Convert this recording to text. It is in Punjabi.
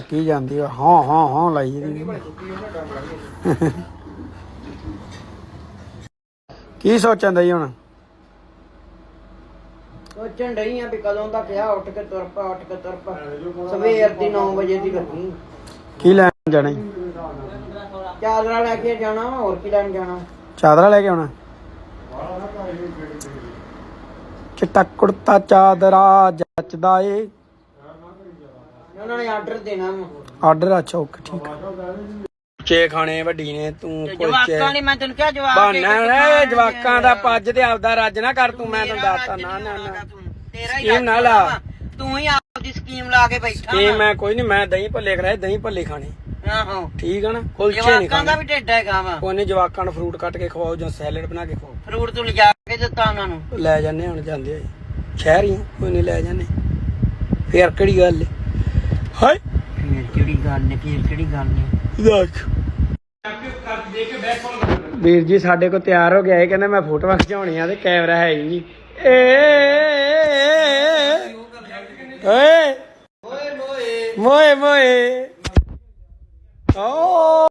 ਕੀ ਜਾਂਦੀ ਆ ਹਾਂ ਹਾਂ ਹਾਂ ਲਾਈ ਦੀ ਕੀ ਸੋਚਣ ਦਈ ਹੁਣ? ਸੋਚਣ ਡਈ ਆ ਵੀ ਕਦੋਂ ਦਾ ਪਿਆ ਉੱਠ ਕੇ ਤੁਰ ਪਾ ਉੱਠ ਕੇ ਤੁਰ ਪਾ। ਸਵੇਰ ਦੀ 9 ਵਜੇ ਦੀ ਲੱਗੀ। ਕੀ ਲੈਣ ਜਾਣਾ ਈ? ਚਾਦਰਾ ਲੈ ਕੇ ਜਾਣਾ ਵਾ, ਹੋਰ ਕੀ ਲੈਣ ਜਾਣਾ? ਚਾਦਰਾ ਲੈ ਕੇ ਆਉਣਾ? ਚਿੱਟਾ ਕੁੜਤਾ ਚਾਦਰਾ ਜੱਚਦਾ ਏ। ਉਹਨਾਂ ਨੇ ਆਰਡਰ ਦੇਣਾ ਵਾ। ਆਰਡਰ ਅੱਛਾ ਓਕੇ ਠੀਕ ਆ। ਚੇ ਖਾਣੇ ਵੱਡੀ ਨੇ ਤੂੰ ਕੁਲਚੇ ਜਵਾਕਾਂ ਨੇ ਮੈਂ ਤੈਨੂੰ ਕਿਹਾ ਜਵਾਕ ਬਾਨਾ ਏ ਜਵਾਕਾਂ ਦਾ ਪੱਜ ਤੇ ਆਪਦਾ ਰੱਜ ਨਾ ਕਰ ਤੂੰ ਮੈਂ ਤੈਨੂੰ ਦੱਸਤਾ ਨਾ ਨਾ ਨਾ। ਤੇਰਾ ਹੀ ਸਕੀਮ ਨਾ ਲਾ। ਤੂੰ ਹੀ ਆਪਦੀ ਸਕੀਮ ਲਾ ਕੇ ਬੈਠਾ ਇਹ। ਮੈਂ ਕੋਈ ਨਹੀਂ ਮੈਂ ਦਹੀਂ ਭੱਲੇ ਕਰਾਏ ਦਹੀਂ ਭੱਲੇ ਖਾਣੇ। ਆਹੋ। ਠੀਕ ਆ ਨਾ? ਕੁਲਚੇ ਨਹੀਂ ਜਵਾਕਾਂ ਦਾ ਖਾਣੇ। ਵੀ ਢਿੱਡ ਹੈਗਾ ਵਾ। ਉਹਨੇ ਜਵਾਕਾਂ ਨੂੰ ਫਰੂਟ ਕੱਟ ਕੇ ਖਵਾਓ ਜਾਂ ਸੈਲਡ ਬਣਾ ਕੇ ਖਵਾਓ। ਫਰੂਟ ਤੂੰ ਲਿਜਾ ਕੇ ਦਿੱਤਾ ਉਹਨਾਂ ਨੂੰ। ਲੈ ਜਾਂਦੇ ਹੁਣ ਜਾਂਦੇ ਹੋਏ ਸ਼ਹਿਰ ਹੀ ਆ, ਕੋਈ ਨਹੀਂ ਲੈ ਜਾਂਦੇ। ਫੇਰ ਕਿਹੜੀ ਗੱਲ ਏ? ਹਾਏ ਫੇਰ ਕਿਹੜੀ ਗੱਲ ਨੇ ਫੇਰ ਕਿਹੜੀ ਗੱਲ ਨੇ। ਦੇਖ। ਵੀਰ ਜੀ ਸਾਡੇ ਕੋ ਤਿਆਰ ਹੋ ਗਿਆ ਇਹ ਕਹਿੰਦਾ ਮੈਂ ਫੋਟੋਆਂ ਖਿਚਾਉਣੀਆਂ ਤੇ ਕੈਮਰਾ ਹੈ ਹੀ ਨਹੀਂ। ਏ ਓਏ ਓਏ ਮੋਏ। ਮੋਏ ਮੋਏ। ਓ।